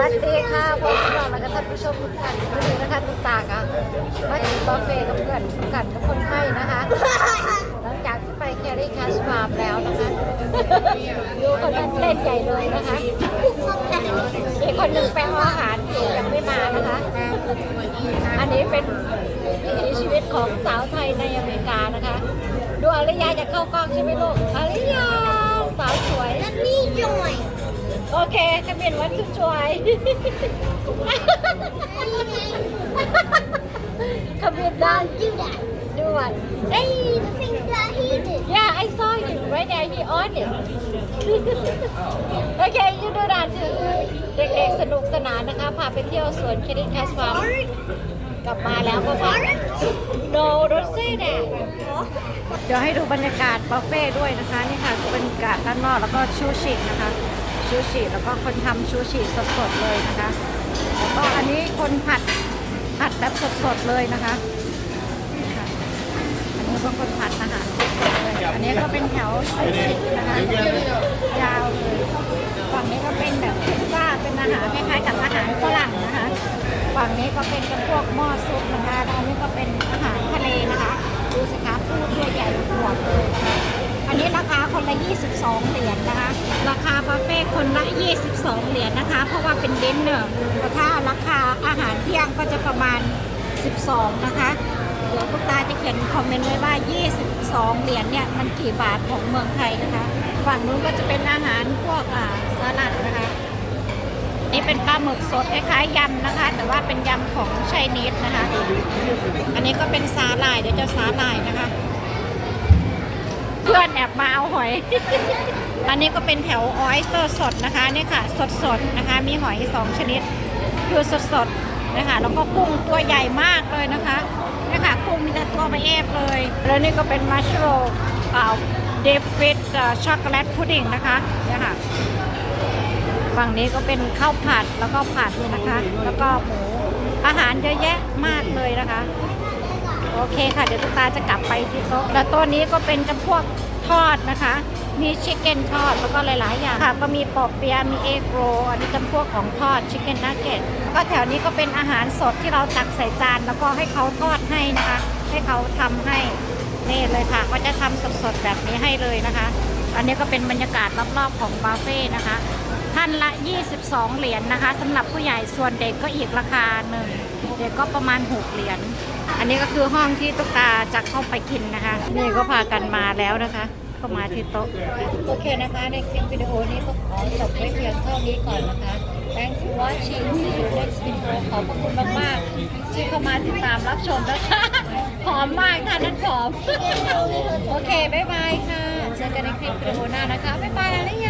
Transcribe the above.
วัสดีค่ะพวกเราแล้วก็ท่านผู้ชมทุกท่านวันนี้นะคะตุ๊กตากอะมากินบุฟเฟ่ต์กับเพื่อนกันกับคนไทยนะคะ หลังจากที่ไปแครี่คัสฟาร์มแล้วนะคะดูคนนั้นเล่นใหญ่เลยนะคะอีกคนหนึ่งแปลอาหารอยู่ยังไม่มานะคะ อันนี้เป็นวิถีชีวิตของสาวไทยในอเมริกานะคะ ดูอริยาจะเข้ากล้องใช่ไหมลูกอริยา โอเคขมิ้นวันจุจวยขมิ้นดัน Do that. ด่วน Hey, the thing that he did. Yeah I saw him right there he on it โอเค you do that too เด็กๆสนุกสนานนะคะ พาไปเที่ยวสวนคิริคัสฟาร์มกลับมาแล้วก็พัก No don't say that เดี๋ยวให้ดูบรรยากาศบุฟเฟ่ต์ด้วยนะคะ นี่ค่ะคือบรรยากาศด้านนอกแล้วก็ชูชินะคะ ชูชิแล้วก็คนทำชูชิสดๆเลยนะคะ แล้วก็อันนี้คนผัดผัดแบบสดๆเลยนะคะอันนี้ก็คนผัดอาหารสดๆเลยอันนี้ก็เป็นแถวชูชินะคะยาวเลยฝั่งนี้ก็เป็นแบบพิซซ่าเป็นอาหารคล้ายๆกับอาหารฝรั่งนะคะฝั่งนี้ก็เป็นกับพวกหม้อซุปนะคะแล้วอันนี้ก็เป็นอาหารทะเลนะคะ ดูสิคะปูตัวใหญ่หัวเลยนะคะ คนละ 22 เหรียญนะคะ ราคาบุฟเฟ่ต์คนละ 22 เหรียญนะคะ เพราะว่าเป็นเดนเนอร์แต่ถ้าราคาอาหารเที่ยงก็จะประมาณ 12 นะคะ เดี๋ยวคุณตาจะเขียนคอมเมนต์ไว้ว่า 22 เหรียญเนี่ยมันกี่บาทของเมืองไทยนะคะ ฝั่งนู้นก็จะเป็นอาหารพวกอ่าสลัดนะคะ นี่เป็นปลาหมึกสดคล้ายๆยำนะคะ แต่ว่าเป็นยำของไชนีสนะคะ อันนี้ก็เป็นสาหร่ายเดี๋ยวจะสาหร่ายนะคะ พื่อนแอบมาเอาหอย อันนี้ก็เป็นแถวออยสเตอร์สดนะคะนี่ค่ะ สดๆนะคะ มีหอยสองชนิด คือสดๆนะคะแล้วก็กุ้งตัวใหญ่มากเลยนะคะนี่ค่ะกุ้งมีแต่ตัวไปเอฟเลย แล้วนี่ก็เป็นมัชโรเอ่อเดฟฟิตช็อกโกแลตพุดดิ้งนะคะเนี่ยค่ะฝั่งนี้ก็เป็นข้าวผัดแล้วก็ผัดนะคะ แล้วก็หมูอาหารเยอะแยะมากเลยนะคะ โอเคค่ะ เดี๋ยวตุ๊กตาจะกลับไปที่โต๊ะแล้วโต๊ะนี้ก็เป็นจำพวกทอดนะคะ มีชิคเก้นทอดแล้วก็หลาย ๆ อย่างค่ะ ก็มีปอบเปียมีเอโกรอันนี้จำพวกของทอดชิคเก้นนักเก็ตแล้วก็แถวนี้ก็เป็นอาหารสดที่เราตักใส่จานแล้วก็ให้เขาทอดให้นะคะ ให้เขาทำให้นี่เลยค่ะก็จะทำสด ๆ แบบนี้ให้เลยนะคะ อันนี้ก็เป็นบรรยากาศรอบ ๆ ของบาเฟ่ต์นะคะ ท่านละ 22 เหรียญนะคะสำหรับผู้ใหญ่ส่วนเด็กก็อีกราคาหนึ่งเด็กก็ประมาณ 6 เหรียญอันนี้ก็คือห้องที่ตุ๊กตาจะเข้าไปกินนะคะ นี่ก็พากันมาแล้วนะคะก็มาที่โต๊ะโอเคนะคะในคลิปวิดีโอนี้ก็ขอจบไว้เพียงเท่านี้ก่อนนะคะ Thanks for watching see you next video ขอบคุณมากๆที่เข้ามาติดตามรับชมนะคะหอมมากค่ะนั่นหอม โอเค บ๊ายบายค่ะ เจอกันในคลิปวิดีโอหน้านะคะ บ๊ายบายอะไรยัง